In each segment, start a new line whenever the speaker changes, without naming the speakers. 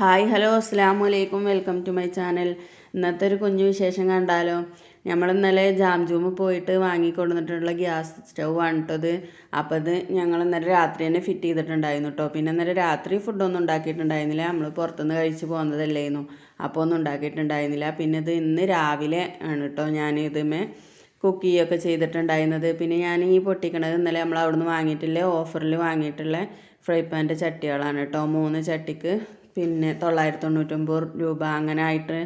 Hi hello അസ്സാം വലൈക്കും welcome to my channel. ഇന്നത്തെ ഒരു കുഞ്ഞു വിശേഷം കണ്ടാലോ? നമ്മൾ ഇന്നലെ ജാംജൂമ് പോയിട്ട് വാങ്ങിക്കൊണ്ടുവന്നിട്ടുള്ള ഗ്യാസ് സ്റ്റൗ ആണ് കേട്ടത് അപ്പോൾ ഞങ്ങൾ ഇന്നലെ രാത്രി തന്നെ ഫിറ്റ് ചെയ്തിട്ടുണ്ടായിരുന്നു കേട്ടോ പിന്നെ ഇന്നലെ രാത്രി ഫുഡൊന്നും ഉണ്ടാക്കിയിട്ടുണ്ടായിരുന്നില്ല. നമ്മൾ പുറത്തുനിന്ന് കഴിച്ച് പോകുന്നതല്ലായിരുന്നു അപ്പോൾ ഒന്നും ഉണ്ടാക്കിയിട്ടുണ്ടായിരുന്നില്ല. പിന്നെ ഇത് ഇന്ന് രാവിലെ ആണ് കേട്ടോ ഞാൻ ഇതുമേ കുക്ക് ചെയ്യുകയൊക്കെ ചെയ്തിട്ടുണ്ടായിരുന്നത്. പിന്നെ ഞാൻ ഈ പൊട്ടിക്കണത് ഇന്നലെ നമ്മൾ അവിടുന്ന് വാങ്ങിയിട്ടുള്ള ഓഫറിൽ വാങ്ങിയിട്ടുള്ള ഫ്രൈ പാന്റെ ചട്ടികളാണ് കേട്ടോ മൂന്ന് ചട്ടിക്ക് പിന്നെ തൊള്ളായിരത്തി തൊണ്ണൂറ്റൊമ്പത് രൂപ അങ്ങനെ ആയിട്ട്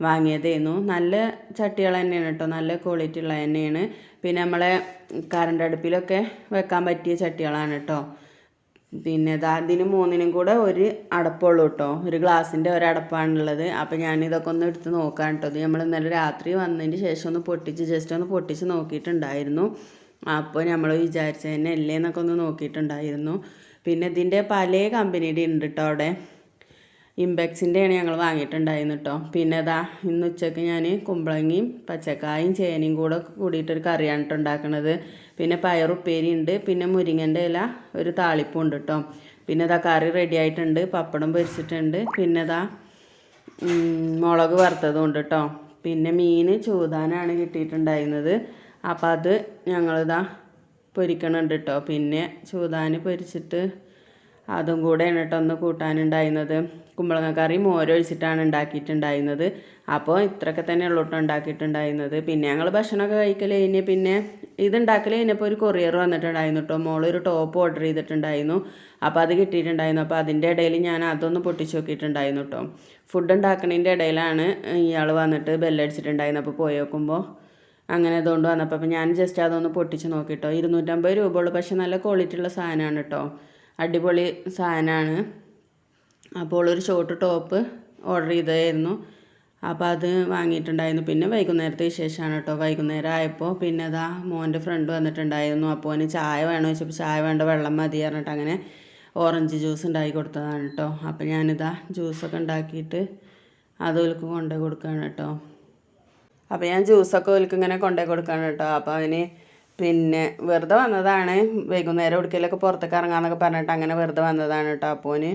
വാങ്ങിയതായിരുന്നു നല്ല ചട്ടികൾ തന്നെയാണ് കേട്ടോ. നല്ല ക്വാളിറ്റി ഉള്ള തന്നെയാണ്. പിന്നെ നമ്മളെ കറണ്ട് അടുപ്പിലൊക്കെ വെക്കാൻ പറ്റിയ ചട്ടികളാണ് കേട്ടോ. പിന്നെ ഇതാ ഇതിന് മൂന്നിനും കൂടെ ഒരു അടപ്പുള്ളൂ കേട്ടോ. ഒരു ഗ്ലാസിന്റെ ഒരടപ്പാണുള്ളത് അപ്പോൾ ഞാൻ ഇതൊക്കെ ഒന്ന് എടുത്ത് നോക്കാൻ കേട്ടോ. നമ്മൾ ഇന്നലെ രാത്രി വന്നതിന് ശേഷം ഒന്ന് പൊട്ടിച്ച് ജസ്റ്റ് ഒന്ന് പൊട്ടിച്ച് നോക്കിയിട്ടുണ്ടായിരുന്നു. അപ്പോൾ നമ്മൾ വിചാരിച്ചതന്നെ അല്ലേ എന്നൊക്കെ ഒന്ന് നോക്കിയിട്ടുണ്ടായിരുന്നു. പിന്നെ ഇതിന്റെ പല കമ്പനിയുടെ ഉണ്ട് കേട്ടോ അവിടെ. ഇമ്പെക്സിന്റെയാണ് ഞങ്ങൾ വാങ്ങിയിട്ടുണ്ടായിരുന്നു കേട്ടോ പിന്നെ ഇതാ ഇന്ന് ഉച്ചയ്ക്ക് ഞാൻ കുമ്പളങ്ങയും പച്ചക്കായും ചേനയും കൂടെ കൂടിയിട്ടൊരു കറിയാണ് കേട്ടോ ഉണ്ടാക്കുന്നത് പിന്നെ പയറുപ്പേരി ഉണ്ട്. പിന്നെ മുരിങ്ങന്റെ ഇല ഒരു താളിപ്പും ഉണ്ട് കേട്ടോ പിന്നെ ഇതാ കറി റെഡി ആയിട്ടുണ്ട്. പപ്പടം പൊരിച്ചിട്ടുണ്ട്. പിന്നെ ഇതാ മുളക് വറുത്തതും ഉണ്ട് കേട്ടോ പിന്നെ മീൻ ചൂതാനാണ് കിട്ടിയിട്ടുണ്ടായിരുന്നത്. അപ്പം അത് ഞങ്ങളിതാ പൊരിക്കണുണ്ട് കേട്ടോ പിന്നെ ചൂതാന് പൊരിച്ചിട്ട് അതും കൂടെയാണ് കേട്ടോ ഒന്ന് കൂട്ടാനുണ്ടായിരുന്നത്. കുമ്പളങ്ങ കറി മോരൊഴിച്ചിട്ടാണ് ഉണ്ടാക്കിയിട്ടുണ്ടായിരുന്നത്. അപ്പോൾ ഇത്രയൊക്കെ തന്നെ ഉള്ളൂ കേട്ടോ ഉണ്ടാക്കിയിട്ടുണ്ടായിരുന്നത്. പിന്നെ ഞങ്ങൾ ഭക്ഷണമൊക്കെ കഴിക്കൽ കഴിഞ്ഞ് പിന്നെ ഇത് ഉണ്ടാക്കൽ കഴിഞ്ഞപ്പോൾ ഒരു കൊറിയർ വന്നിട്ടുണ്ടായിരുന്നു കേട്ടോ മോളൊരു ടോപ്പ് ഓർഡർ ചെയ്തിട്ടുണ്ടായിരുന്നു. അപ്പോൾ അത് കിട്ടിയിട്ടുണ്ടായിരുന്നു. അപ്പോൾ അതിന്റെ ഇടയിൽ ഞാൻ അതൊന്ന് പൊട്ടിച്ച് നോക്കിയിട്ടുണ്ടായിരുന്നു കേട്ടോ ഫുഡ് ഉണ്ടാക്കണതിന്റെ ഇടയിലാണ് ഇയാൾ വന്നിട്ട് ബെല്ലടിച്ചിട്ടുണ്ടായിരുന്നു അപ്പോൾ പോയി നോക്കുമ്പോൾ അങ്ങനെ അതുകൊണ്ട് വന്നപ്പോൾ ഞാൻ ജസ്റ്റ് അതൊന്ന് പൊട്ടിച്ച് നോക്കിട്ടോ ഇരുന്നൂറ്റമ്പത് രൂപ ഉള്ളൂ പക്ഷേ നല്ല ക്വാളിറ്റി ഉള്ള സാധനമാണ് കേട്ടോ അടിപൊളി സാധനമാണ്. അപ്പോൾ ഒരു ഷോർട്ട് ടോപ്പ് ഓർഡർ ചെയ്തതായിരുന്നു. അപ്പോൾ അത് വാങ്ങിയിട്ടുണ്ടായിരുന്നു. പിന്നെ വൈകുന്നേരത്തെ വിശേഷമാണ് കേട്ടോ. വൈകുന്നേരം ആയപ്പോൾ പിന്നെ അതാ മോന്റെ ഫ്രണ്ട് വന്നിട്ടുണ്ടായിരുന്നു. അപ്പോൾ അവന് ചായ വേണോ ചോദിച്ചപ്പോൾ ചായ വേണ്ട വെള്ളം മതി പറഞ്ഞിട്ട് അങ്ങനെ ഓറഞ്ച് ജ്യൂസ് ഉണ്ടാക്കി കൊടുത്തതാണ് കേട്ടോ. അപ്പോൾ ഞാനിതാ ജ്യൂസൊക്കെ ഉണ്ടാക്കിയിട്ട് അത് ഓൽക്ക് കൊണ്ടുപോയി കൊടുക്കുകയാണ് കേട്ടോ. അപ്പോൾ ഞാൻ ജ്യൂസൊക്കെ ഓൽക്ക് ഇങ്ങനെ കൊണ്ടുപോയി കൊടുക്കുകയാണ് കേട്ടോ. അപ്പോൾ അവന് പിന്നെ വെറുതെ വന്നതാണ്. വൈകുന്നേരം എവിടേക്കെങ്കിലൊക്കെ പുറത്തേക്ക് ഇറങ്ങാമെന്നൊക്കെ പറഞ്ഞിട്ട് അങ്ങനെ വെറുതെ വന്നതാണ് കേട്ടോ അപ്പോന്.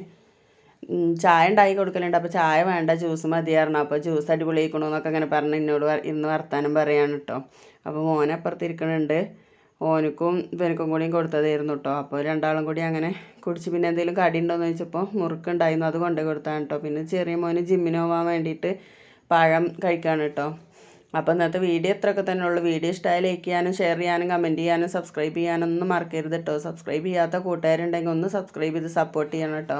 ചായ ഉണ്ടാക്കി കൊടുക്കലുണ്ട്. അപ്പോൾ ചായ വേണ്ട ജ്യൂസ് മതിയായിരുന്നു. അപ്പോൾ ജ്യൂസ് അടിപൊളിയാക്കണമെന്നൊക്കെ അങ്ങനെ പറഞ്ഞ് എന്നോട് ഇന്ന് വർത്താനം പറയാണ് കേട്ടോ. അപ്പോൾ മോനെ അപ്പുറത്തിരിക്കണുണ്ട്. ഓനക്കും ഇവനക്കും കൂടിയും കൊടുത്തതായിരുന്നു കേട്ടോ. അപ്പോൾ രണ്ടാളും കൂടി അങ്ങനെ കുടിച്ച് പിന്നെ എന്തെങ്കിലും കടി ഉണ്ടോയെന്ന് ചോദിച്ചപ്പോൾ മുറുക്കുണ്ടായിരുന്നു അത് കൊണ്ടു കൊടുത്താണ് കേട്ടോ. പിന്നെ ചെറിയ മോന് ജിമ്മിന് പോകാൻ വേണ്ടിയിട്ട് പഴം കഴിക്കാണ് കേട്ടോ. അപ്പോൾ ഇന്നത്തെ വീഡിയോ ഇത്രയൊക്കെ തന്നെ ഉള്ളൂ. വീഡിയോ ഇഷ്ടമായി ലൈക്ക് ചെയ്യാനും ഷെയർ ചെയ്യാനും കമന്റ് ചെയ്യാനും സബ്സ്ക്രൈബ് ചെയ്യാനൊന്നും മറക്കരുത് കേട്ടോ സബ്സ്ക്രൈബ് ചെയ്യാത്ത കൂട്ടുകാരുണ്ടെങ്കിൽ ഒന്ന് സബ്സ്ക്രൈബ് ചെയ്ത് സപ്പോർട്ട് ചെയ്യണം കേട്ടോ